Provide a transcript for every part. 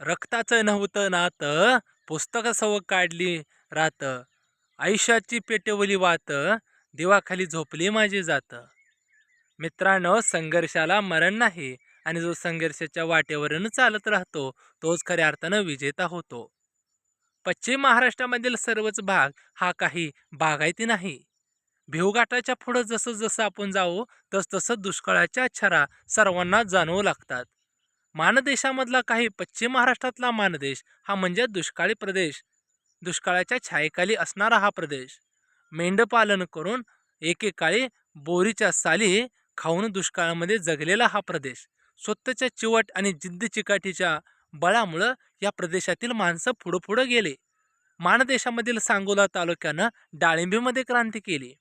रक्ताचं नव्हतं नातं पुस्तकसव काढली रात आयुष्याची पेटवली वात देवाखाली झोपली माझी जात. मित्रांनो संघर्षाला मरण नाही आणि जो संघर्षाच्या वाटेवरून चालत राहतो तोच खऱ्या अर्थानं विजेता होतो. पश्चिम महाराष्ट्रामधील सर्वच भाग हा काही बागायती नाही. भिवघाटाच्या पुढं जसं जसं आपण जाऊ तसतसं दुष्काळाच्या छरा सर्वांना जाणवू लागतात. मानदेशामधला काही पश्चिम महाराष्ट्रातला मानदेश हा म्हणजे दुष्काळी प्रदेश. दुष्काळाच्या छायेखाली असणारा हा प्रदेश. मेंढपालन करून एकेकाळी बोरीच्या साली खाऊन दुष्काळामध्ये जगलेला हा प्रदेश. स्वतःच्या चिवट आणि जिद्द चिकाटीच्या बळामुळं या प्रदेशातील माणसं पुढं पुढं गेले. मानदेशामधील सांगोला तालुक्यानं डाळिंबीमध्ये क्रांती केली.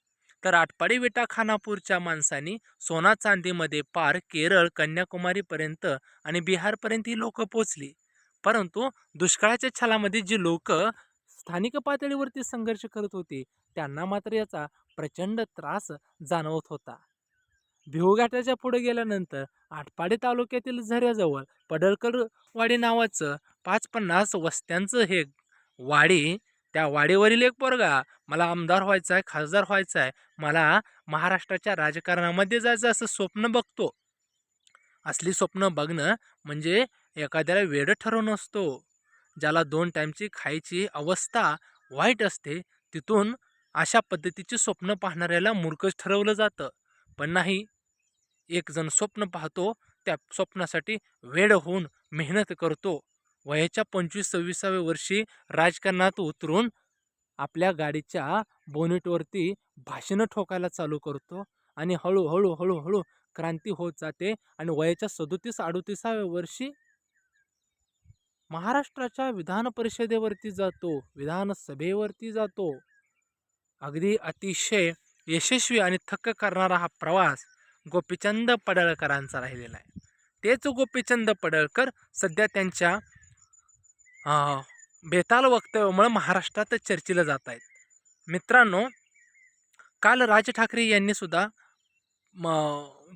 तर आटपाडी विटा खानापूरच्या माणसांनी सोना चांदीमध्ये पार केरळ कन्याकुमारीपर्यंत आणि बिहारपर्यंत ही लोक पोचली परंतु दुष्काळाच्या छलामध्ये जी लोक स्थानिक पातळीवरती संघर्ष करत होते त्यांना मात्र याचा प्रचंड त्रास जाणवत होता. भिवघाटाच्या पुढे गेल्यानंतर आटपाडी तालुक्यातील झऱ्याजवळ पडळकरवाडी नावाचं पाच पन्नास वस्त्यांचं हे वाडी त्या वाडीवरील एक पोरगा मला आमदार व्हायचा आहे खासदार व्हायचा आहे मला महाराष्ट्राच्या राजकारणामध्ये जायचं असं स्वप्न बघतो. असली स्वप्न बघणं म्हणजे एखाद्याला वेड ठरवून असतो ज्याला दोन टाईमची खायची अवस्था वाईट असते तिथून अशा पद्धतीची स्वप्न पाहणाऱ्याला मूर्खच ठरवलं जातं. पण नाही एक जण स्वप्न पाहतो त्या स्वप्नासाठी वेड होऊन मेहनत करतो. वयाच्या पंचवीस सव्वीसाव्या वर्षी राजकारणात उतरून आपल्या गाडीच्या बोनेटवरती भाषणं ठोकायला चालू करतो आणि हळूहळू हळूहळू क्रांती होत जाते आणि वयाच्या सदोतीस अडोतीसाव्या वर्षी महाराष्ट्राच्या विधान परिषदेवरती जातो विधानसभेवरती जातो. अगदी अतिशय यशस्वी आणि थक्क करणारा हा प्रवास गोपीचंद पडळकरांचा राहिलेला आहे. तेच गोपीचंद पडळकर सध्या त्यांच्या बेताल वक्तव्यामुळे महाराष्ट्रात चर्चेला जात आहेत मित्रांनो काल राज ठाकरे यांनी सुद्धा म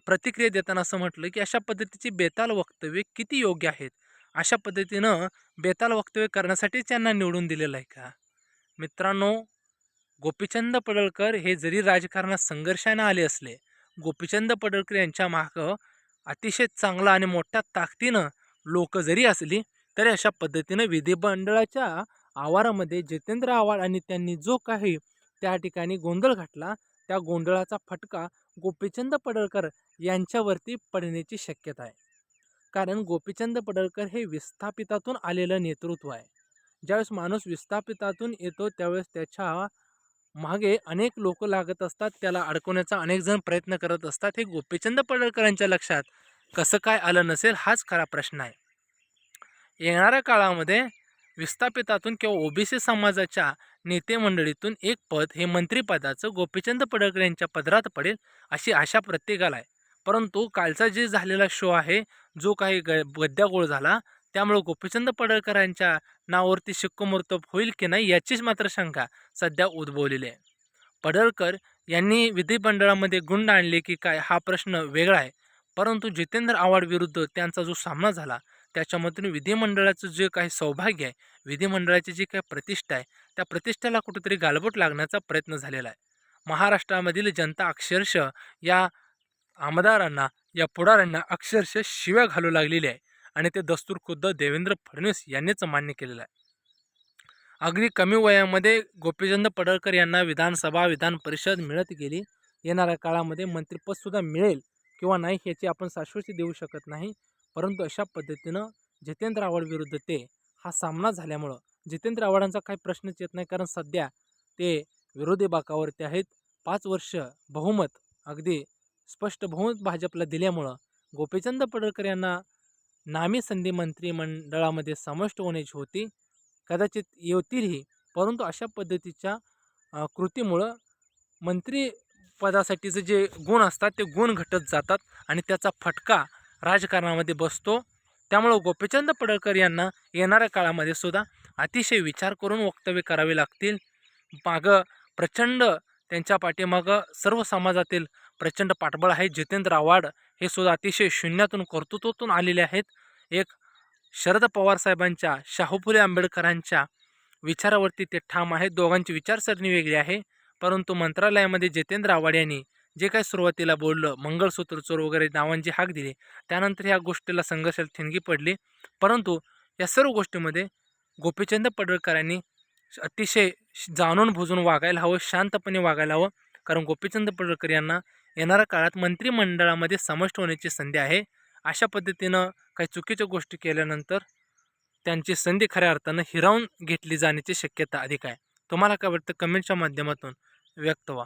प्रतिक्रिया देताना असं म्हटलं की अशा पद्धतीची बेताल वक्तव्ये किती योग्य आहेत? अशा पद्धतीनं बेताल वक्तव्य करण्यासाठीच त्यांना निवडून दिलेलं आहे का? मित्रांनो गोपीचंद पडळकर हे जरी राजकारणात संघर्षाने आले असले गोपीचंद पडळकर यांच्या मागं अतिशय चांगला आणि मोठ्या ताकदीनं लोक जरी असली तर अशा पद्धतीनं विधिमंडळाच्या आवारामध्ये जितेंद्र आव्हाड आणि त्यांनी जो काही त्या ठिकाणी गोंधळ घातला त्या गोंधळाचा फटका गोपीचंद पडळकर यांच्यावरती पडण्याची शक्यता आहे. कारण गोपीचंद पडळकर हे विस्थापितातून आलेलं नेतृत्व आहे. ज्यावेळेस माणूस विस्थापितातून येतो त्यावेळेस त्याच्यामागे अनेक लोक लागत असतात त्याला अडकवण्याचा अनेक जण प्रयत्न करत असतात. हे गोपीचंद पडळकरांच्या लक्षात कसं काय आलं नसेल हाच खरा प्रश्न आहे. येणाऱ्या काळामध्ये विस्थापितातून किंवा ओबीसी समाजाच्या नेते मंडळीतून एक पद हे मंत्रिपदाचं गोपीचंद पडळकर यांच्या पदरात पडेल अशी आशा प्रत्येकाला आहे. परंतु कालचा जे झालेला शो आहे जो काही ग गद्यागोळ झाला त्यामुळे गोपीचंद पडळकरांच्या नावावरती शिक्कोमोर्तब होईल की नाही याचीच मात्र शंका सध्या उद्भवलेली आहे. पडळकर यांनी विधिमंडळामध्ये गुंड आणले की काय हा प्रश्न वेगळा आहे. परंतु जितेंद्र आव्हाड विरुद्ध त्यांचा जो सामना झाला त्याच्यामधून विधिमंडळाचं जे काही सौभाग्य आहे विधिमंडळाची जी काही प्रतिष्ठा आहे त्या प्रतिष्ठेला कुठेतरी गालबोट लागण्याचा प्रयत्न झालेला आहे. महाराष्ट्रामधील जनता अक्षरशः या आमदारांना या पुढाऱ्यांना अक्षरशः शिव्या घालू लागलेली आहे आणि ते दस्तूर खुद्द देवेंद्र फडणवीस यांनीच मान्य केलेलं आहे. अगदी कमी वयामध्ये गोपीचंद पडळकर यांना विधानसभा विधान परिषद मिळत गेली. येणाऱ्या काळामध्ये मंत्रिपदसुद्धा मिळेल किंवा नाही ह्याची आपण शाश्वती देऊ शकत नाही. परंतु अशा पद्धतीनं जितेंद्र आव्हाड विरुद्ध ते हा सामना झाल्यामुळं जितेंद्र आव्हाडांचा काही प्रश्नच येत नाही. कारण सध्या ते विरोधी बाकावरती आहेत. पाच वर्ष बहुमत अगदी स्पष्ट बहुमत भाजपला दिल्यामुळं गोपीचंद पडळकर यांना नामी संधी मंत्रिमंडळामध्ये समाविष्ट होण्याची होती. कदाचित येतीलही. परंतु अशा पद्धतीच्या कृतीमुळं कृतीमुळं मंत्रिपदासाठीचे जे गुण असतात ते गुण घटत जातात आणि त्याचा फटका राजकारणामध्ये बसतो. त्यामुळं गोपीचंद पडळकर यांना येणाऱ्या काळामध्ये सुद्धा अतिशय विचार करून वक्तव्य करावे लागतील. मागं प्रचंड त्यांच्या पाठीमागं सर्व समाजातील प्रचंड पाठबळ आहे. जितेंद्र आव्हाड हे सुद्धा अतिशय शून्यातून कर्तृत्वातून आलेले आहेत. एक शरद पवार साहेबांच्या शाहू फुले आंबेडकरांच्या विचारावरती ते ठाम आहेत. दोघांची विचारसरणी वेगळी आहे. परंतु मंत्रालयामध्ये जितेंद्र आव्हाड यांनी जे काही सुरुवातीला बोललं मंगळसूत्र चोर वगैरे नावांची हाक दिली त्यानंतर ह्या गोष्टीला संघर्षाला ठिणगी पडली. परंतु या सर्व गोष्टीमध्ये गोपीचंद पडळकरांनी अतिशय जाणून बुजून वागायला हवं शांतपणे वागायला हवं. कारण गोपीचंद पडळकर यांना येणाऱ्या काळात मंत्रिमंडळामध्ये समाविष्ट होण्याची संधी आहे. अशा पद्धतीनं काही चुकीच्या गोष्टी केल्यानंतर त्यांची संधी खऱ्या अर्थानं हिरावून घेतली जाण्याची शक्यता अधिक आहे. तुम्हाला काय वाटतं? कमेंटच्या माध्यमातून व्यक्त व्हा.